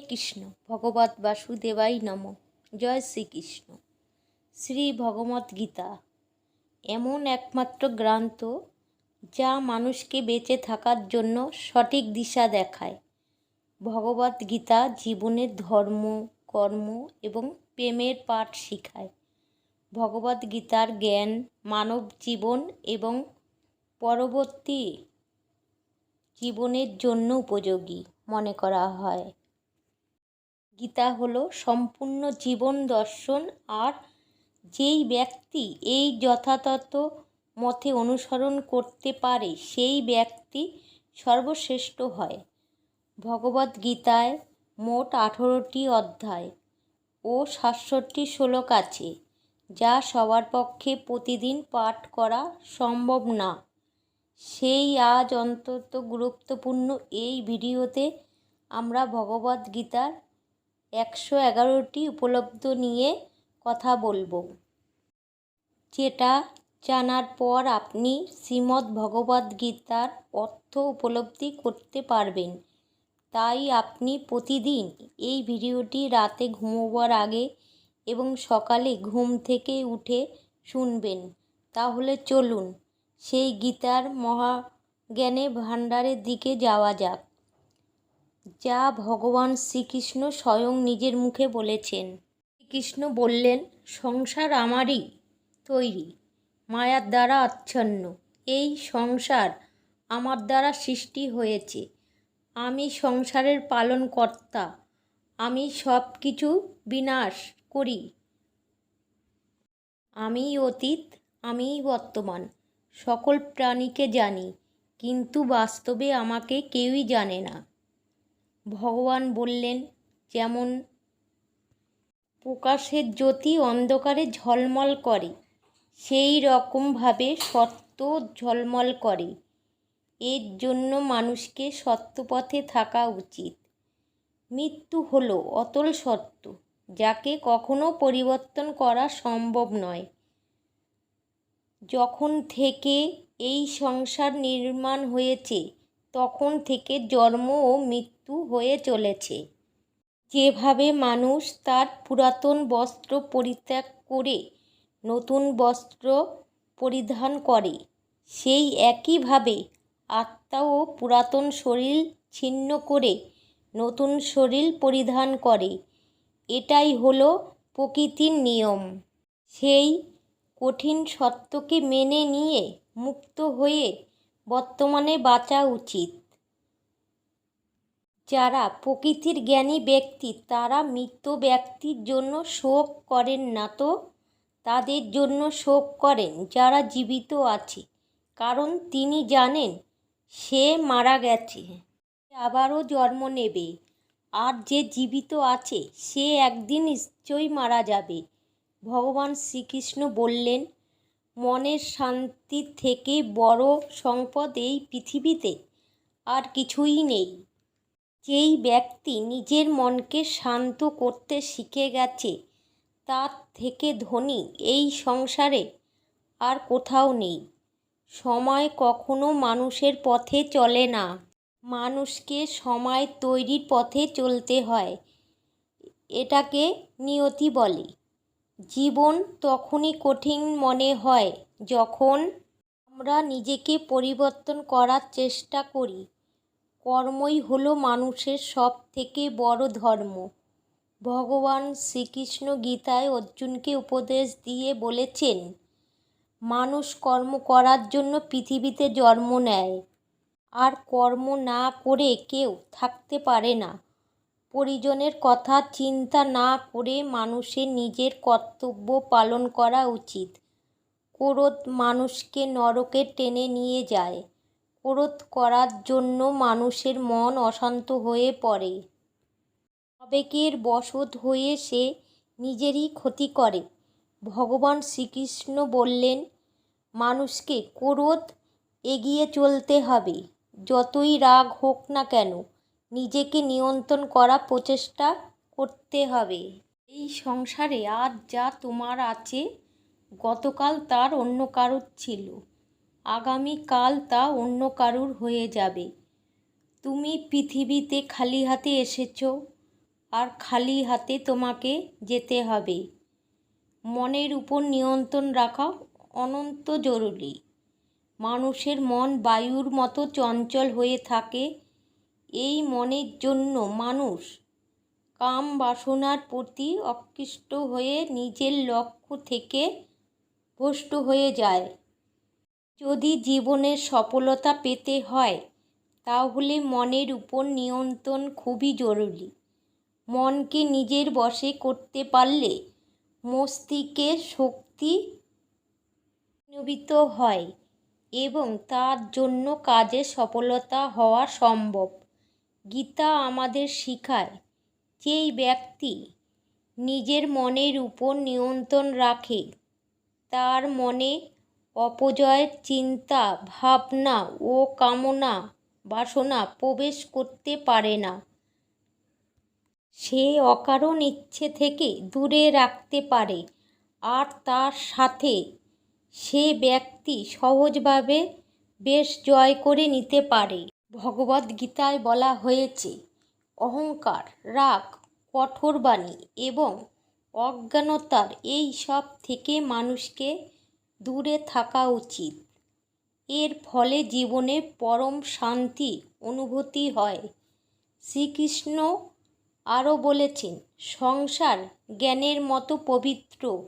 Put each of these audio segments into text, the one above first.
কৃষ্ণ, ভগবত বাসুদেবাই নম। জয় শ্রীকৃষ্ণ। শ্রী ভগবত গীতা। এমন একমাত্র গ্রন্থ যা মানুষকে বেঁচে থাকার জন্য সঠিক দিশা দেখায়। ভগবত গীতা জীবনের ধর্ম, কর্ম এবং প্রেমের পাঠ শেখায়। ভগবত গীতার জ্ঞান, মানব জীবন এবং পরবর্তী জীবনের জন্য উপযোগী মনে করা হয়। গীতা হলো সম্পূর্ণ জীবন দর্শন আর যেই ব্যক্তি এই যথাযথ মতে অনুসরণ করতে পারে, সেই ব্যক্তি সর্বশ্রেষ্ঠ হয়। ভগবদ গীতায় মোট আঠেরোটি অধ্যায় ও সাতষট্টি শ্লোক আছে, যা সবার পক্ষে প্রতিদিন পাঠ করা সম্ভব না। সেই আজ অন্তত গুরুত্বপূর্ণ এই ভিডিওতে আমরা ভগবদ গীতার একশো এগারোটি উপলব্ধ নিয়ে কথা বলব। যেটা জানার পর আপনি শ্রীমদ্ ভগবদ গীতার অর্থ উপলব্ধি করতে পারবেন। তাই আপনি প্রতিদিন এই ভিডিওটি রাতে ঘুমোবার আগে এবং সকালে ঘুম থেকে উঠে শুনবেন। তাহলে চলুন সেই গীতার মহাজ্ঞানে ভাণ্ডারের দিকে যাওয়া যাক। যা ভগবান শ্রীকৃষ্ণ স্বয়ং নিজের মুখে বলেছেন। শ্রীকৃষ্ণ বললেন, সংসার আমারই তৈরি, মায়ার দ্বারা আচ্ছন্ন। এই সংসার আমার দ্বারা সৃষ্টি হয়েছে। আমি সংসারের পালনকর্তা। আমি সব কিছু বিনাশ করি। আমি অতীত আমিই বর্তমান, সকল প্রাণীকে জানি, কিন্তু বাস্তবে আমাকে কেউই জানে না। ভগবান বললেন, যেমন প্রকাশের জ্যোতি অন্ধকারে ঝলমল করে, সেই রকমভাবে সত্য ঝলমল করে। এর জন্য মানুষকে সত্যপথে থাকা উচিত। মৃত্যু হলো অতল সত্য, যাকে কখনো পরিবর্তন করা সম্ভব নয়। যখন থেকে এই সংসার নির্মাণ হয়েছে তখন থেকে জন্ম ও মৃত্যু হয়ে চলেছে। যেভাবে মানুষ তার পুরাতন বস্ত্র পরিত্যাগ করে নতুন বস্ত্র পরিধান করে, সেই একইভাবে আত্মা ও পুরাতন শরীর ছিন্ন করে নতুন শরীর পরিধান করে। এটাই হলো প্রকৃতির নিয়ম। সেই কঠিন সত্যকে মেনে নিয়ে মুক্ত হয়ে বর্তমানে বাঁচা উচিত। যারা প্রকৃতির জ্ঞানী ব্যক্তি, তারা মৃত ব্যক্তির জন্য শোক করেন না তো? তাদের জন্য শোক করেন যারা জীবিত আছে। কারণ তিনি জানেন, সে মারা গেছে আবারও জন্ম নেবে। আর যে জীবিত আছে, সে একদিন নিশ্চয়ই মারা যাবে। ভগবান শ্রীকৃষ্ণ বললেন মনের শান্তি থেকে বড় সম্পদ এই পৃথিবীতে আর কিছুই নেই। যেই ব্যক্তি নিজের মনকে শান্ত করতে শিখে গেছে, তার থেকে ধনী এই সংসারে আর কোথাও নেই। সময় কখনো মানুষের পথে চলে না। মানুষকে সময় তৈরির পথে চলতে হয়। এটাকে নিয়তি বলে। জীবন তখনই কঠিন মনে হয় যখন আমরা নিজেকে পরিবর্তন করার চেষ্টা করি। কর্মই হলো মানুষের সব থেকে বড় ধর্ম। ভগবান শ্রীকৃষ্ণ গীতায় অর্জুনকে উপদেশ দিয়ে বলেছেন, মানুষ কর্ম করার জন্য পৃথিবীতে জন্ম নেয়। আর কর্ম না করে কেউ থাকতে পারে না। পরিজনের কথা চিন্তা না করে মানুষের নিজের কর্তব্য পালন করা উচিত। ক্রোধ মানুষকে নরকে টেনে নিয়ে যায়। ক্রোধ করার জন্য মানুষের মন অশান্ত হয়ে পড়ে। আবেগের বশত হয়ে সে নিজেরই ক্ষতি করে। ভগবান শ্রীকৃষ্ণ বললেন, মানুষকে ক্রোধ এগিয়ে চলতে হবে। যতই রাগ হোক না কেন নিজেকে নিয়ন্ত্রণ করা প্রচেষ্টা করতে হবে। এই সংসারে আজ যা তোমার আছে, গতকাল তার অন্য কারুর ছিল, আগামীকাল তা অন্য কারুর হয়ে যাবে। তুমি পৃথিবীতে খালি হাতে এসেছ, আর খালি হাতে তোমাকে যেতে হবে। মনের উপর নিয়ন্ত্রণ রাখা অনন্ত জরুরি। মানুষের মন বায়ুর মতো চঞ্চল হয়ে থাকে এই মনের জন্য মানুষ কাম বাসনার প্রতি আকৃষ্ট হয়ে নিজের লক্ষ্য থেকে ভ্রষ্ট হয়ে যায়। যদি জীবনের সফলতা পেতে হয়, তাহলে মনের উপর নিয়ন্ত্রণ খুবই জরুরি। মনকে নিজের বশে করতে পারলে মস্তিষ্কের শক্তি নবিত হয় এবং তার জন্য কাজে সফলতা হওয়া সম্ভব। গীতা আমাদের শিখায়, যেই ব্যক্তি নিজের মনের উপর নিয়ন্ত্রণ রাখে, তার মনে অপজয়ের চিন্তা, ভাবনা ও কামনা, বাসনা প্রবেশ করতে পারে না। সে অকারণ ইচ্ছে থেকে দূরে রাখতে পারে আর তার সাথে সে ব্যক্তি সহজভাবে বেশ জয় করে নিতে পারে। ভগবদ্গীতায় বলা হয়েছে, অহংকার, রাগ, কঠোর বাণী এবং অজ্ঞানতার এই সব থেকে মানুষকে দূরে থাকা উচিত। এর ফলে জীবনে পরম শান্তি অনুভূতি হয়। শ্রীকৃষ্ণ আরও বলেছেন, সংসার জ্ঞানের মতো পবিত্র,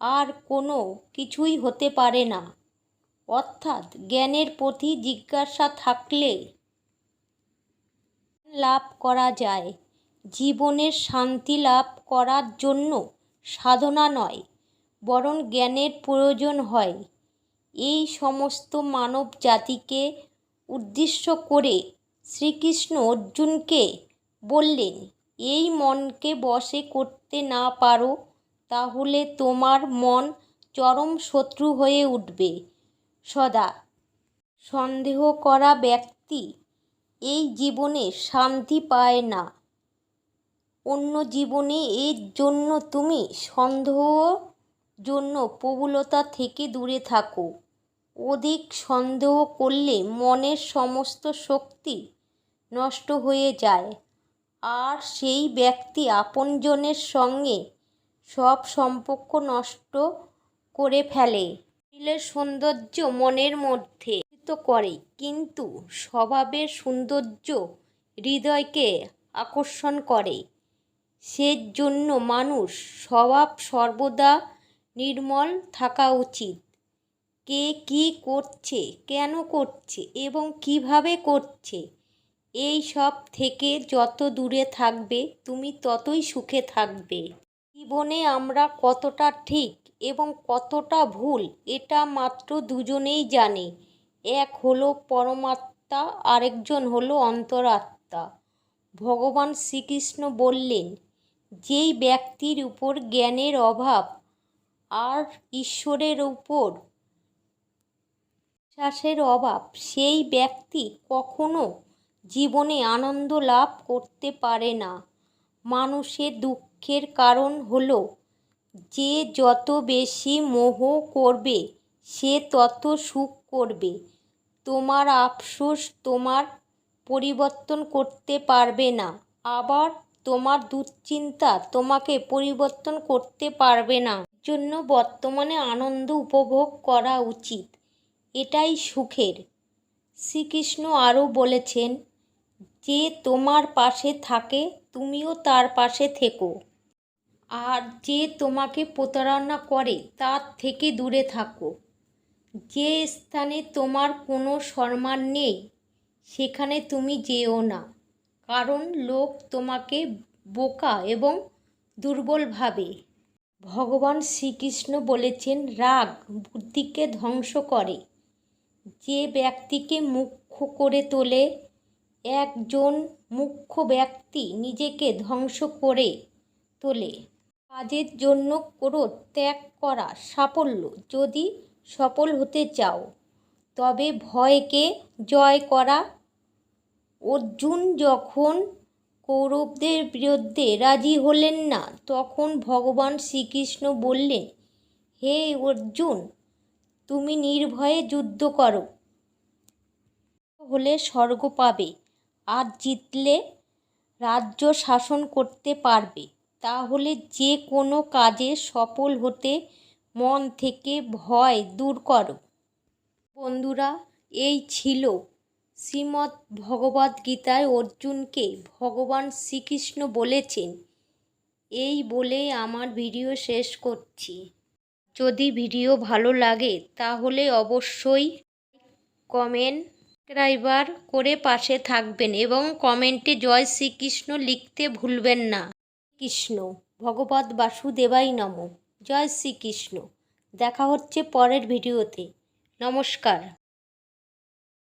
আর কোনো কিছুই হতে পারে না। অর্থাৎ জ্ঞানের প্রতি জিজ্ঞাসা থাকলে লাভ করা যায়। জীবনের শান্তি লাভ করার জন্য সাধনা নয়, বরং জ্ঞানের প্রয়োজন হয়। এই সমস্ত মানব জাতিকে উদ্দেশ্য করে শ্রীকৃষ্ণ অর্জুনকে বললেন, এই মনকে বশে করতে না পারো, তাহলে তোমার মন চরম শত্রু হয়ে উঠবে। সদা। সন্দেহ করা ব্যক্তি এই জীবনে শান্তি পায় না। অন্য জীবনে এর জন্য তুমি সন্দেহ জন্য প্রবলতা থেকে দূরে থাকো। অধিক সন্দেহ করলে মনের সমস্ত শক্তি নষ্ট হয়ে যায়। আর সেই ব্যক্তি আপনজনের সঙ্গে সব সম্পর্ক নষ্ট করে ফেলে। শরীরের সৌন্দর্য মনের মধ্যে করে, কিন্তু স্বভাবের সৌন্দর্য হৃদয়কে আকর্ষণ করে। সেজন্য মানুষ স্বভাব সর্বদা নির্মল থাকা উচিত। কে কী করছে, কেন করছে এবং কীভাবে করছে, এই সব থেকে যত দূরে থাকবে, তুমি ততই সুখে থাকবে। জীবনে আমরা কতটা ঠিক এবং কতটা ভুল, এটা মাত্র দুজনেই জানে। এক হলো পরমাত্মা, আরেকজন হলো অন্তরাত্মা। ভগবান শ্রীকৃষ্ণ বললেন, যেই ব্যক্তির উপর জ্ঞানের অভাব, আর ঈশ্বরের উপর বিশ্বাসের অভাব, সেই ব্যক্তি কখনো জীবনে আনন্দ লাভ করতে পারে না। মানুষের দুঃখের কারণ হলো যে যত বেশি মোহ করবে, সে তত সুখ করবে। তোমার আফসোস তোমার পরিবর্তন করতে পারবে না। আবার তোমার দুশ্চিন্তা তোমাকে পরিবর্তন করতে পারবে না। জন্য বর্তমানে আনন্দ উপভোগ করা উচিত। এটাই সুখের। শ্রীকৃষ্ণ আরও বলেছেন, যে তোমার পাশে থাকে, তুমিও তার পাশে থেকো। আর যে তোমাকে প্রতারণা করে, তার থেকে দূরে থাকো। যে স্থানে তোমার কোনো সম্মান নেই, সেখানে তুমি যেও না। কারণ লোক তোমাকে বোকা এবং দুর্বল ভাবে। ভগবান শ্রীকৃষ্ণ বলেছেন, রাগ বুদ্ধিকে ধ্বংস করে। যে ব্যক্তিকে মুখ্য করে তোলে, একজন মুখ্য ব্যক্তি নিজেকে ধ্বংস করে তোলে। কাজের জন্য ক্রোধ ত্যাগ করা সাফল্য যদি সফল হতে চাও, তবে ভয়কে জয় করা। অর্জুন যখন কৌরবদের বিরুদ্ধে রাজি হলেন না, তখন ভগবান শ্রীকৃষ্ণ বললেন, হে অর্জুন, তুমি নির্ভয়ে যুদ্ধ করো। হলে স্বর্গ পাবে, আর জিতলে রাজ্য শাসন করতে পারবে। তাহলে যে কোনো কাজে সফল হতে মন থেকে ভয় দূর করো। বন্ধুরা, এই ছিল শ্রীমদ্ ভগবদ্গীতায় অর্জুনকে ভগবান শ্রীকৃষ্ণ বলেছেন। এই বলে আমার ভিডিও শেষ করছি। যদি ভিডিও ভালো লাগে, তাহলে অবশ্যই কমেন্ট সাবস্ক্রাইবার করে পাশে থাকবেন এবং কমেন্টে জয় শ্রীকৃষ্ণ লিখতে ভুলবেন না। কৃষ্ণ ভগবত বাসুদেবাই নম। জয় শ্রীকৃষ্ণ। দেখা হচ্ছে পরের ভিডিওতে। নমস্কার।